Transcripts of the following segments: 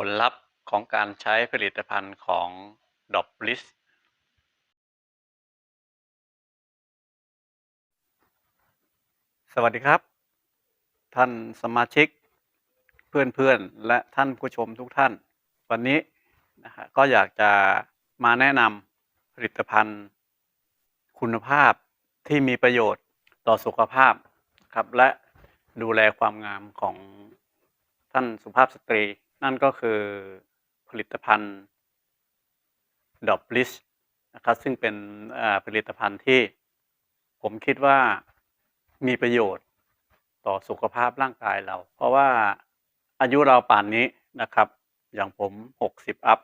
ผลลัพธ์ของการใช้ผลิตภัณฑ์ของ d o p l i s สวัสดีครับ ท่านสมาชิกเพื่อนๆ และท่านผู้ชมทุกท่าน วันนี้นะฮะก็อยากจะมาแนะนำผลิตภัณฑ์คุณภาพที่มีประโยชน์ต่อสุขภาพครับและดูแลความงามของท่านสุภาพสตรี นั่นก็คือผลิตภัณฑ์ดอบลิสนะครับซึ่งเป็นผลิตภัณฑ์ที่ผมคิดว่ามีประโยชน์ต่อสุขภาพร่างกายเรา เพราะว่าอายุเราป่านนี้นะครับ อย่างผม 60 อัพ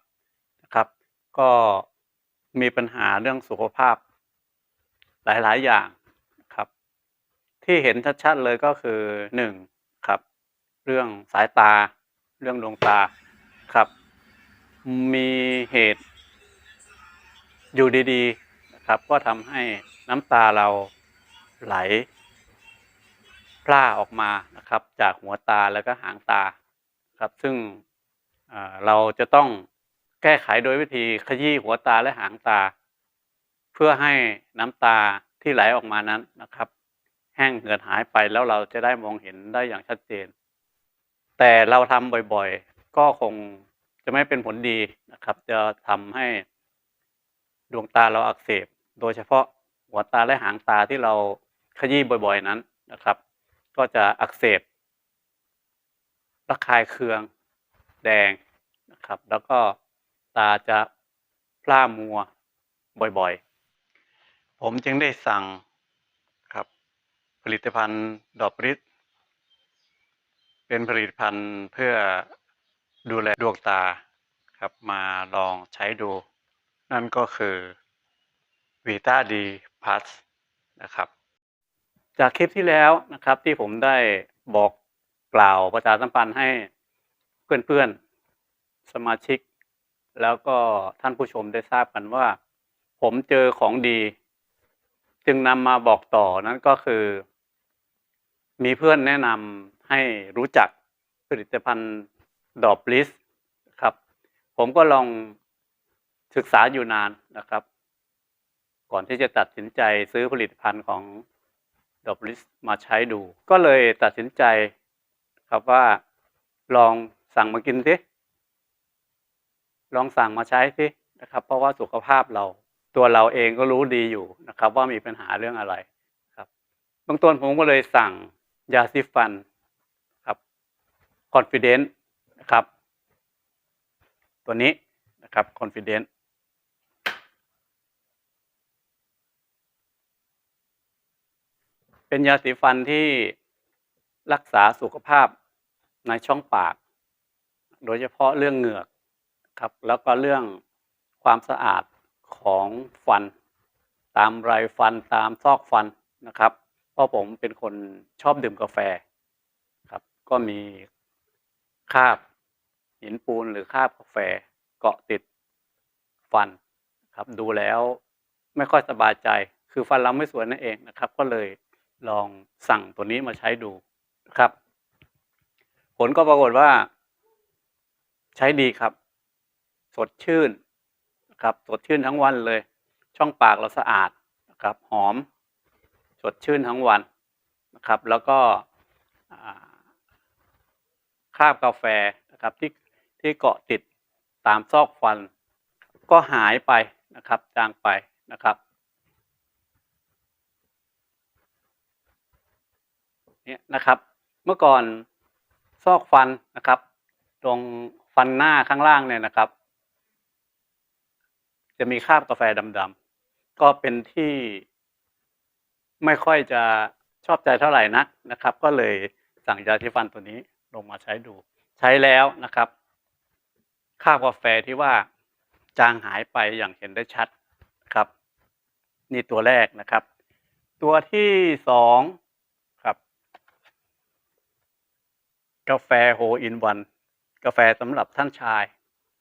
นะครับ ก็มีปัญหาเรื่องสุขภาพหลาย ๆ อย่างครับ ที่เห็นชัด ๆ เลยก็คือหนึ่งครับ เรื่องสายตา เรื่องดวงตาครับ มีเหตุอยู่ดีๆนะครับ ก็ทำให้น้ำตาเราไหลพร่าออกมานะครับ จากหัวตาแล้วก็หางตาครับ ซึ่งเราจะต้องแก้ไขโดยวิธีขยี้หัวตาและหางตา เพื่อให้น้ำตาที่ไหลออกมานั้นนะครับ แห้งเหือดหายไปแล้วเราจะได้มองเห็นได้อย่างชัดเจน แต่เราทำบ่อยๆ ก็คงจะไม่เป็นผลดีนะครับ จะทำให้ดวงตาเราอักเสบ โดยเฉพาะหัวตาและหางตาที่เราขยี้บ่อยๆนั้นนะครับ ก็จะอักเสบระคายเคืองแดงนะครับ แล้วก็ตาจะพร่ามัวบ่อยๆ ผมจึงได้สั่งครับผลิตภัณฑ์ดอกริส เป็นผลิตภัณฑ์เพื่อดูแลดวงตาครับมาลองใช้ดู นั่นก็คือ Vita D Plus นะครับ จากคลิปที่แล้วนะครับที่ผมได้บอกกล่าวประชาสัมพันธ์ให้เพื่อนๆ สมาชิก แล้วก็ท่านผู้ชมได้ทราบกันว่า ผมเจอของดี จึงนำมาบอกต่อนั่นก็คือ มีเพื่อนแนะนำ ให้รู้จักผลิตภัณฑ์ดอบลิสครับ ผมก็ลองศึกษาอยู่นานนะครับ ก่อนที่จะตัดสินใจซื้อผลิตภัณฑ์ของดอบลิสมาใช้ดู ก็เลยตัดสินใจครับว่าลองสั่งมากินสิลองสั่งมาใช้สินะครับ เพราะว่าสุขภาพเราตัวเราเองก็รู้ดีอยู่นะครับ ว่ามีปัญหาเรื่องอะไรครับเบื้องต้นผมก็เลยสั่งยาซีฟัน confident นะครับ ตัวนี้นะครับ confident เป็นยาสีฟันที่รักษาสุขภาพในช่องปาก โดยเฉพาะเรื่องเหงือกครับ แล้วก็เรื่องความสะอาดของฟัน ตามไรฟันตามซอกฟันนะครับ เพราะผมเป็นคนชอบดื่มกาแฟครับ ก็มี คราบหินปูนหรือคราบกาแฟเกาะติดฟันครับดูแล้วไม่ค่อยสบายใจ คือฟันเราไม่สวยนั่นเองนะครับ ก็เลยลองสั่งตัวนี้มาใช้ดูนะครับ ผลก็ปรากฏว่า ใช้ดีครับ สดชื่นนะครับสดชื่นทั้งวันเลย ช่องปากเราสะอาดนะครับ หอม สดชื่นทั้งวันนะครับ แล้วก็ คราบกาแฟนะครับที่ที่เกาะติดตามซอกฟัน ก็หายไปนะครับจางไปนะครับเนี่ยนะครับ เมื่อก่อนซอกฟันนะครับ ตรงฟันหน้าข้างล่างเนี่ยนะครับ จะมีคราบกาแฟดำๆก็เป็นที่ไม่ค่อยจะชอบใจเท่าไหร่นักนะครับ ก็เลยสั่งยาที่ฟันตัวนี้ ลงมาใช้ดู ใช้แล้วนะครับครากาแฟที่ว่าจางหายไปอย่างเห็นได้ชัดครับ นี่ตัวแรกนะครับ ตัวที่สองครับ กาแฟโฮอินวันกาแฟสำหรับท่านชาย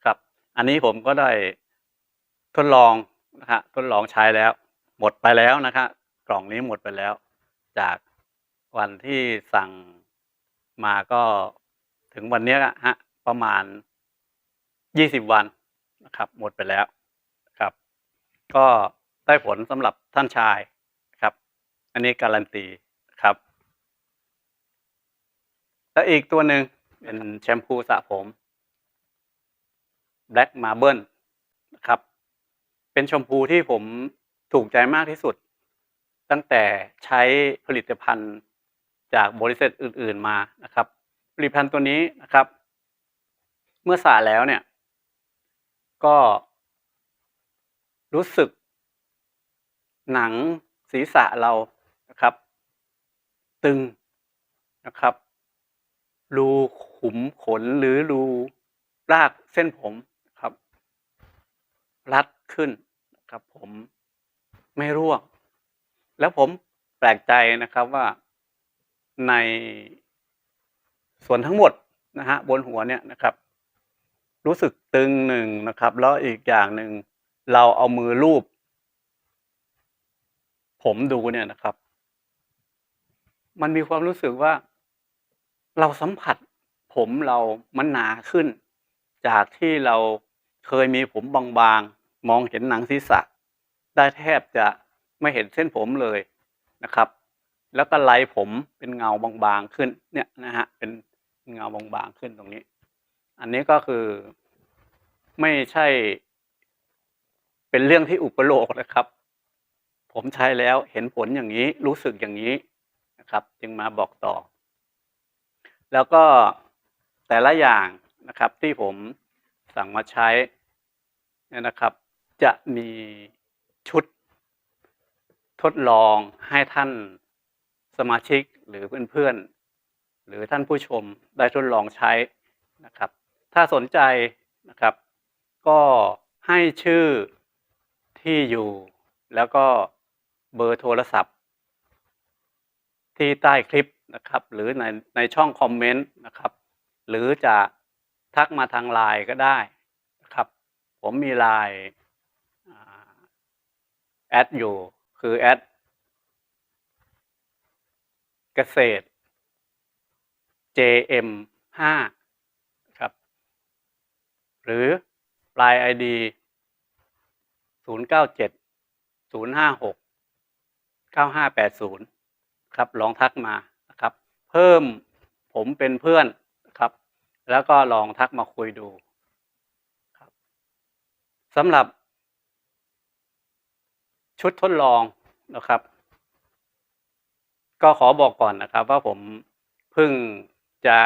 ครับ อันนี้ผมก็ได้ทดลองนะฮะทดลองใช้แล้ว หมดไปแล้วนะครับกล่องนี้หมดไปแล้ว จากวันที่สั่ง มาก็ถึงวันนี้ฮะประมาณยี่สิบวันนะครับ หมดไปแล้วครับ ก็ได้ผลสำหรับท่านชายครับ อันนี้การันตีครับ แล้วอีกตัวหนึ่งเป็นแชมพูสระผม Black Marble นะครับ เป็นแชมพูที่ผมถูกใจมากที่สุด ตั้งแต่ใช้ผลิตภัณฑ์ จากบริษัทอื่น ๆมานะครับผลิตภัณฑ์ตัวนี้นะครับ เมื่อสระแล้วเนี่ย ก็รู้สึก หนังศีรษะเรานะครับ ตึงนะครับ รูขุมขนหรือรูรากเส้นผมนครับ รัดขึ้นนะครับ ผมไม่ร่วง แล้วผมแปลกใจนะครับว่า ในส่วนทั้งหมดนะฮะบนหัวเนี่ยนะครับ รู้สึกตึงหนึ่งนะครับ แล้วอีกอย่างหนึ่งเราเอามือลูบผมดูเนี่ยนะครับ มันมีความรู้สึกว่า เราสัมผัสผมเรามันหนาขึ้น จากที่เราเคยมีผมบางๆ มองเห็นหนังศีรษะ ได้แทบจะไม่เห็นเส้นผมเลยนะครับ แล้วก็ไล่ผมเป็นเงาบางๆขึ้นเนี่ยนะฮะเป็นเงาบางๆขึ้นตรงนี้ อันนี้ก็คือไม่ใช่ เป็นเรื่องที่อุปโลกนะครับ ผมใช้แล้วเห็นผลอย่างนี้รู้สึกอย่างนี้นะครับ จึงมาบอกต่อ แล้วก็แต่ละอย่างนะครับที่ผมสั่งมาใช้เนี่ยนะครับ จะมีชุดทดลองให้ท่าน สมาชิกหรือเพื่อนๆ หรือท่านผู้ชมได้ทดลองใช้นะครับ ถ้าสนใจนะครับ ก็ให้ชื่อที่อยู่ แล้วก็เบอร์โทรศัพท์ ที่ใต้คลิปนะครับ หรือในในช่องคอมเมนต์นะครับ หรือจะทักมาทางไลน์ก็ได้นะครับ ผมมีไลน์แอดอยู่คือแอด เกษตร JM 5ครับ หรือปลาย ID 097 056 9580 ครับ ลองทักมานะครับ เพิ่มผมเป็นเพื่อนครับ แล้วก็ลองทักมาคุยดูครับสำหรับชุดทดลองนะครับ ก็ขอบอกก่อนนะครับ ว่าผมเพิ่งจะ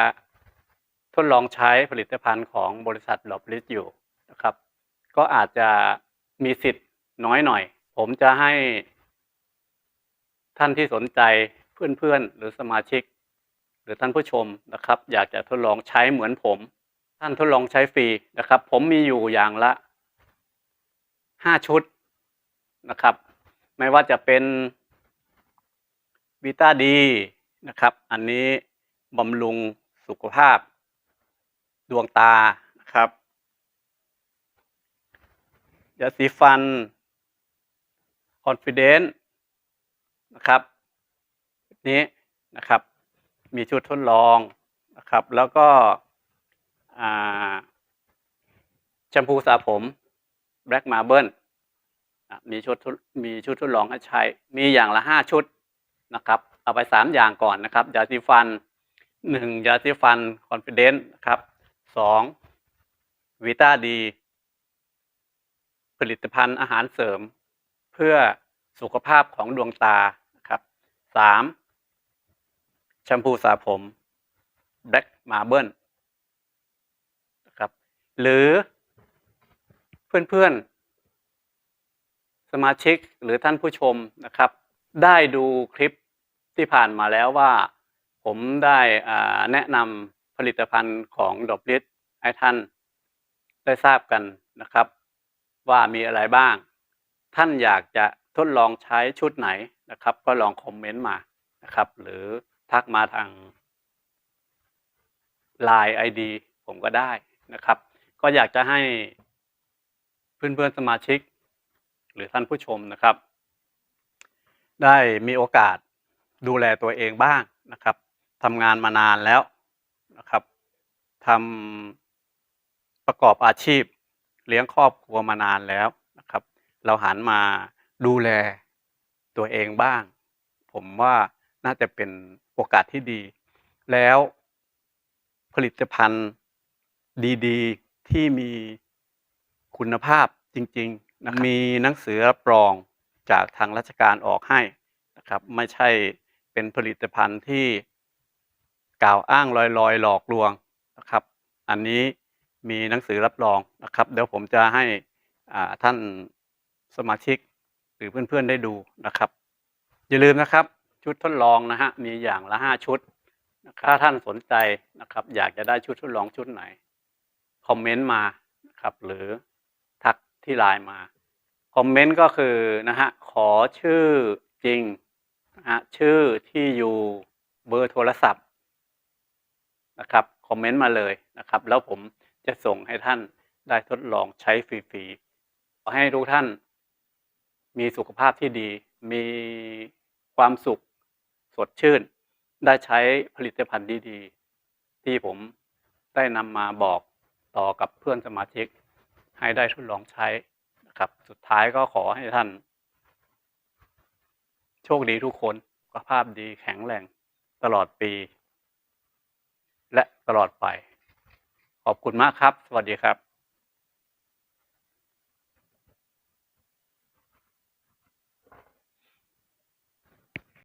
ทดลองใช้ผลิตภัณฑ์ของบริษัทหลบลิสอยู่นะครับ ก็อาจจะมีสิทธิ์น้อยหน่อย ผมจะให้ ท่านที่สนใจเพื่อนๆ หรือสมาชิก หรือท่านผู้ชมนะครับ อยากจะทดลองใช้เหมือนผม ท่านทดลองใช้ฟรีนะครับ ผมมีอยู่อย่างละห้าชุดนะครับ ไม่ว่าจะเป็น วิตาดีนะครับ อันนี้บำรุงสุขภาพ ดวงตานะครับยาสีฟัน confidence นะครับนี้นะครับ มีชุดทดลองนะครับ แล้วก็แชมพูสระผม Black Marble มีชุดมีชุดทดลองให้ใช้ มีอย่างละห้าชุด นะครับ เอาไปสามอย่างก่อนนะครับยาสีฟันหนึ่งยาสีฟัน confidence นะครับสองวิตาดี ผลิตภัณฑ์อาหารเสริม เพื่อสุขภาพของดวงตาครับสามแชมพูสระผม Black Marble นะครับหรือเพื่อนๆ สมาชิกหรือท่านผู้ชมนะครับ ได้ดูคลิปที่ผ่านมาแล้วว่า ผมได้แนะนำผลิตภัณฑ์ของดอกลิสให้ท่านได้ทราบกันนะครับ ว่ามีอะไรบ้าง ท่านอยากจะทดลองใช้ชุดไหนนะครับ ก็ลองคอมเมนต์มานะครับ หรือทักมาทาง Line ID ผมก็ได้นะครับ ก็อยากจะให้เพื่อนๆสมาชิก หรือท่านผู้ชมนะครับ ได้มีโอกาสดูแลตัวเองบ้างนะครับทำงานมานานแล้วนะครับทำประกอบอาชีพเลี้ยงครอบครัวมานานแล้วนะครับ เราหันมาดูแลตัวเองบ้าง ผมว่าน่าจะเป็นโอกาสที่ดี แล้วผลิตภัณฑ์ดีๆที่มีคุณภาพจริง ๆ มีหนังสือรับรอง จากทางราชการออกให้นะครับ ไม่ใช่เป็นผลิตภัณฑ์ที่กล่าวอ้างลอยๆ หลอกลวงนะครับ อันนี้มีหนังสือรับรองนะครับ เดี๋ยวผมจะให้ท่านสมาชิกหรือเพื่อนๆได้ดูนะครับ อย่าลืมนะครับชุดทดลองนะฮะมีอย่างละห้าชุดถ้าท่านสนใจนะครับ อยากจะได้ชุดทดลองชุดไหน คอมเมนต์มานะครับ หรือทักที่ไลน์มา คอมเมนต์ก็คือนะฮะขอชื่อจริงนะฮะชื่อที่อยู่เบอร์โทรศัพท์นะครับคอมเมนต์มาเลยนะครับ แล้วผมจะส่งให้ท่านได้ทดลองใช้ฟรีๆขอให้ทุกท่านมีสุขภาพที่ดี มีความสุขสดชื่น ได้ใช้ผลิตภัณฑ์ดีๆ ที่ผมได้นำมาบอกต่อกับเพื่อนสมาชิก ให้ได้ทดลองใช้ ครับ สุดท้ายก็ขอให้ท่าน โชคดีทุกคนสุขภาพดีแข็งแรงตลอดปี และตลอดไป ขอบคุณมากครับ สวัสดีครับ